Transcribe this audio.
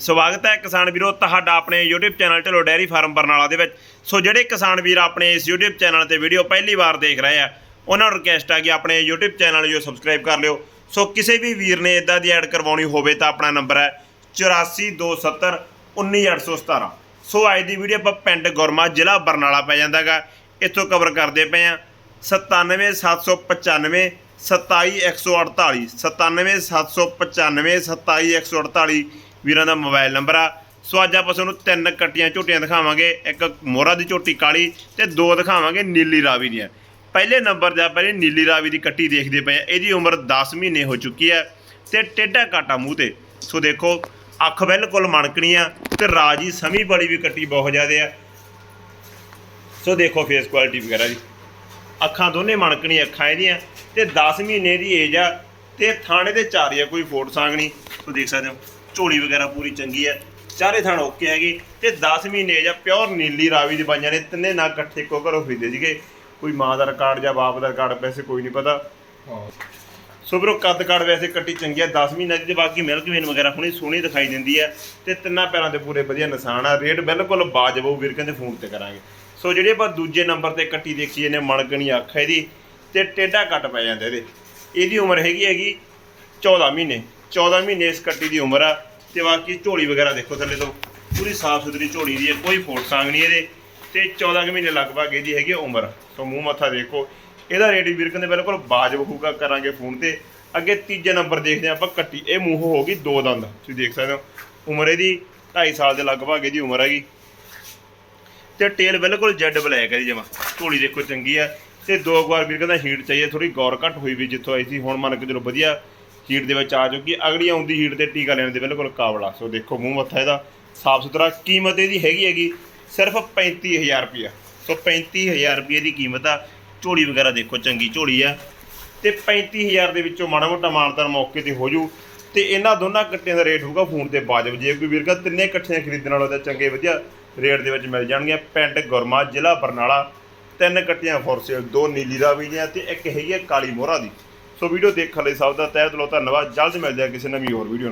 ਸਵਾਗਤ ਹੈ ਕਿਸਾਨ ਵੀਰੋ ਤੁਹਾਡਾ ਆਪਣੇ YouTube channel Dhillon dairy farm Barnala ਦੇ ਵਿੱਚ। ਸੋ ਜਿਹੜੇ ਕਿਸਾਨ ਵੀਰ ਆਪਣੇ ਇਸ YouTube ਚੈਨਲ ਤੇ ਵੀਡੀਓ ਪਹਿਲੀ ਵਾਰ ਦੇਖ ਰਹੇ ਆ, ਉਹਨਾਂ ਨੂੰ ਰਿਕਵੈਸਟ ਆ ਕਿ ਆਪਣੇ YouTube ਚੈਨਲ ਨੂੰ ਸਬਸਕ੍ਰਾਈਬ ਕਰ ਲਿਓ। ਸੋ ਕਿਸੇ ਵੀ ਵੀਰ ਨੇ ਇਦਾਂ ਦੀ ਐਡ ਕਰਵਾਉਣੀ ਹੋਵੇ ਤਾਂ ਆਪਣਾ ਨੰਬਰ ਹੈ 8427 19817 ਸੋ ਅੱਜ ਦੀ ਵੀਡੀਓ ਆਪਾਂ ਪਿੰਡ ਗੁਰਮਾ ਜ਼ਿਲ੍ਹਾ ਬਰਨਾਲਾ ਪੈ ਜਾਂਦਾਗਾ। ਇੱਥੋਂ ਕਵਰ ਕਰਦੇ ਪਏ ਆ 97795 27148 97795 27148 ਵੀਰਾਂ ਦਾ ਮੋਬਾਈਲ ਨੰਬਰ ਆ। ਸੋ ਅੱਜ ਆਪਾਂ ਤੁਹਾਨੂੰ ਤਿੰਨ ਕੱਟੀਆਂ ਝੋਟੀਆਂ ਦਿਖਾਵਾਂਗੇ। ਇੱਕ ਮੋਹਰਾ ਦੀ ਝੋਟੀ ਕਾਲੀ ਤੇ ਦੋ ਦਿਖਾਵਾਂਗੇ ਨੀਲੀ ਰਾਵੀ ਦੀਆਂ। ਪਹਿਲੇ ਨੰਬਰ ਤੇ ਆਪਾਂ ਇਹ ਨੀਲੀ ਰਾਵੀ ਦੀ ਕੱਟੀ ਦੇਖਦੇ ਪਏ ਆ। ਇਹਦੀ ਉਮਰ 10 ਮਹੀਨੇ ਹੋ ਚੁੱਕੀ ਹੈ ਤੇ ਟੇਢਾ ਕਾਟਾ ਮੂੰਹ ਤੇ। ਸੋ ਦੇਖੋ, ਅੱਖ ਬਿਲਕੁਲ ਮਣਕਣੀ ਆ ਤੇ ਰਾਜੀ ਸਮੀ ਬੜੀ ਵੀ ਕੱਟੀ ਬਹੁਤ ਜ਼ਿਆਦੇ ਆ। ਸੋ ਦੇਖੋ ਫੇਸ ਕੁਆਲਿਟੀ ਵਗੈਰਾ ਦੀ ਅੱਖਾਂ ਦੋਨੇ ਮਣਕਣੀ ਅੱਖਾਂ ਇਹਦੀਆਂ ਤੇ 10 ਮਹੀਨੇ ਦੀ ਏਜ ਆ ਤੇ ਥਾਣੇ ਦੇ ਚਾਰੀ ਆ ਕੋਈ ਫੋਟ ਸਾਂਗਣੀ। ਸੋ ਦੇਖ ਸਕਦੇ ਹੋ। ਝੋਲੀ ਵਗੈਰਾ ਪੂਰੀ ਚੰਗੀ ਹੈ ਚਾਰੇ ਥਾਣ ਓਕੇ ਹੈਗੇ ਤੇ 10 ਮਹੀਨੇ ਆ ਪਿਓਰ ਨੀਲੀ ਰਾਵੀ ਦੇ ਬਾਈਆਂ ਨੇ ਤਿੰਨੇ ਨਾ ਇਕੱਠੇ ਇੱਕੋ ਘਰੋਂ ਖਰੀਦੇ ਸੀਗੇ। ਕੋਈ ਮਾਂ ਦਾ ਰਿਕਾਰਡ ਜਾਂ ਬਾਪ ਦਾ ਰਿਕਾਰਡ ਵੈਸੇ ਕੋਈ ਨਹੀਂ ਪਤਾ। ਸੋ ਵੀਰੋ ਕੱਦ ਕਾੜ ਵੈਸੇ ਕੱਟੀ ਚੰਗੀ ਆ 10 ਮਹੀਨੇ ਦੀ ਤੇ ਬਾਕੀ ਮਿਲਕ ਵੇਨ ਵਗੈਰਾ ਹੁਣੀ ਸੋਹਣੀ ਦਿਖਾਈ ਦਿੰਦੀ ਆ ਤੇ ਤਿੰਨਾਂ ਪੈਰਾਂ ਦੇ ਪੂਰੇ ਵਧੀਆ ਨਿਸ਼ਾਨ ਆ। ਰੇਟ ਬਿਲਕੁਲ ਬਾਜਬ ਹੋਊ ਵੀਰ ਕਹਿੰਦੇ ਫੋਨ ਤੇ ਕਰਾਂਗੇ। ਸੋ ਜਿਹੜੀ ਆਪਾਂ ਦੂਜੇ ਨੰਬਰ ਤੇ ਕੱਟੀ ਦੇਖੀ ਇਹਨੇ ਮਣਕਣੀ ਅੱਖ ਇਹਦੀ ਤੇ ਟੇਢਾ ਕੱਟ ਪੈ ਜਾਂਦਾ ਇਹਦੇ। ਇਹਦੀ ਉਮਰ ਹੈਗੀ ਹੈਗੀ 14 ਮਹੀਨੇ। 14 ਮਹੀਨੇ ਇਸ ਕੱਟੀ ਦੀ ਉਮਰ ਆ ਤੇ ਬਾਕੀ ਝੋਲੀ ਵਗੈਰਾ ਦੇਖੋ ਥੱਲੇ ਤੋਂ। ਪੂਰੀ ਸਾਫ਼ ਸੁਥਰੀ ਝੋਲੀ ਦੀ ਹੈ, ਕੋਈ ਫੋਟ ਸਾਂਗ ਨਹੀਂ ਇਹਦੇ। ਤੇ 14 ਕੁ ਮਹੀਨੇ ਲਗਭਗ ਇਹਦੀ ਹੈਗੀ ਉਮਰ। ਸੋ ਮੂੰਹ ਮੱਥਾ ਦੇਖੋ। ਇਹਦਾ ਰੇਟ ਵੀ ਵੀਰ ਕਹਿੰਦੇ ਬਿਲਕੁਲ ਬਾਜਬ ਹੋਊਗਾ ਕਰਾਂਗੇ ਫੋਨ ਤੇ। ਅੱਗੇ ਤੀਜੇ ਨੰਬਰ ਦੇਖਦੇ ਹਾਂ ਆਪਾਂ ਕੱਟੀ। ਇਹ ਮੂੰਹ ਹੋ ਗਈ ਦੋ ਦੰਦ। ਤੁਸੀਂ ਦੇਖ ਸਕਦੇ ਹੋ। ਉਮਰ ਇਹਦੀ 2.5 ਸਾਲ ਦੇ ਲਗਭਗ ਇਹਦੀ ਉਮਰ ਹੈਗੀ। ਤੇ ਟੇਲ ਬਿਲਕੁਲ ਜੈਡ ਬਲੈਕ ਹੈ ਜੀ ਜਮਾ। ਝੋਲੀ ਦੇਖੋ ਚੰਗੀ ਆ। ਤੇ ਦੋ ਕੁ ਵਾਰ ਵੀਰ ਕਹਿੰਦਾ ਹੀਟ ਚਾਹੀਏ ਥੋੜੀ ਗੌਰ ਘੱਟ ਹੋਈ ਵੀ ਜਿੱਥੋਂ ਆਈ ਸੀ। ਹੁਣ ਮੰਨ ਕੇ ਚਲੋ ਵਧੀਆ। ਹੀਟ ਦੇ ਵਿੱਚ ਆ ਚੁੱਕੀ ਅਗਲੀ ਆਉਂਦੀ ਹੀਟ ਤੇ ਟੀਕਾ ਲੈਣ ਦੇ ਬਿਲਕੁਲ ਕਾਬਲਾ ਸੋ ਦੇਖੋ, ਮੂੰਹ ਮੱਥਾ ਇਹਦਾ ਸਾਫ਼ ਸੁਥਰਾ। ਕੀਮਤ ਇਹਦੀ ਹੈਗੀ ਹੈਗੀ ਸਿਰਫ 35000 ਰੁਪਇਆ। ਸੋ 35000 ਰੁਪਏ ਦੀ ਕੀਮਤ ਆ। ਝੋਲੀ ਵਗੈਰਾ ਦੇਖੋ, ਚੰਗੀ ਝੋਲੀ ਆ। ਤੇ 35000 ਦੇ ਵਿੱਚੋਂ ਮਾੜਾ ਮੋਟਾ ਮਾਨਤਾਨ ਮੌਕੇ ਤੇ ਹੋ ਜੂ। ਤੇ ਇਹਨਾਂ ਦੋਨਾਂ ਕੱਟਿਆਂ ਦਾ ਰੇਟ ਹੋਊਗਾ ਫੋਨ ਤੇ ਬਾਜਬ ਜੇ। ਕੋਈ ਵੀਰਗਾ ਤਿੰਨੇ ਇਕੱਠੀਆਂ ਖਰੀਦਣ ਵਾਲਾ ਤਾਂ ਚੰਗੇ ਵਧੀਆ ਰੇਟ ਦੇ ਵਿੱਚ ਮਿਲ ਜਾਣਗੀਆਂ। ਪਿੰਡ ਗੁਰਮਾ, ਜ਼ਿਲ੍ਹਾ ਬਰਨਾਲਾ। ਤਿੰਨ ਕੱਟੀਆਂ ਫੋਰ ਸੇਲ ਦੋ ਨੀਲੀ ਰਾਵੀ ਦੀਆਂ ਤੇ ਇੱਕ ਹੈਗੀ ਹੈ ਕਾਲੀ ਮੋਹਰਾ ਦੀ। ਸੋ ਵੀਡੀਓ ਦੇਖਣ ਲਈ ਸਭ ਦਾ ਤਹਿ ਦਿਲੋਂ ਧੰਨਵਾਦ। ਜਲਦ ਮਿਲਦੇ ਆ ਕਿਸੇ ਨਵੀਂ ਹੋਰ ਵੀਡੀਓ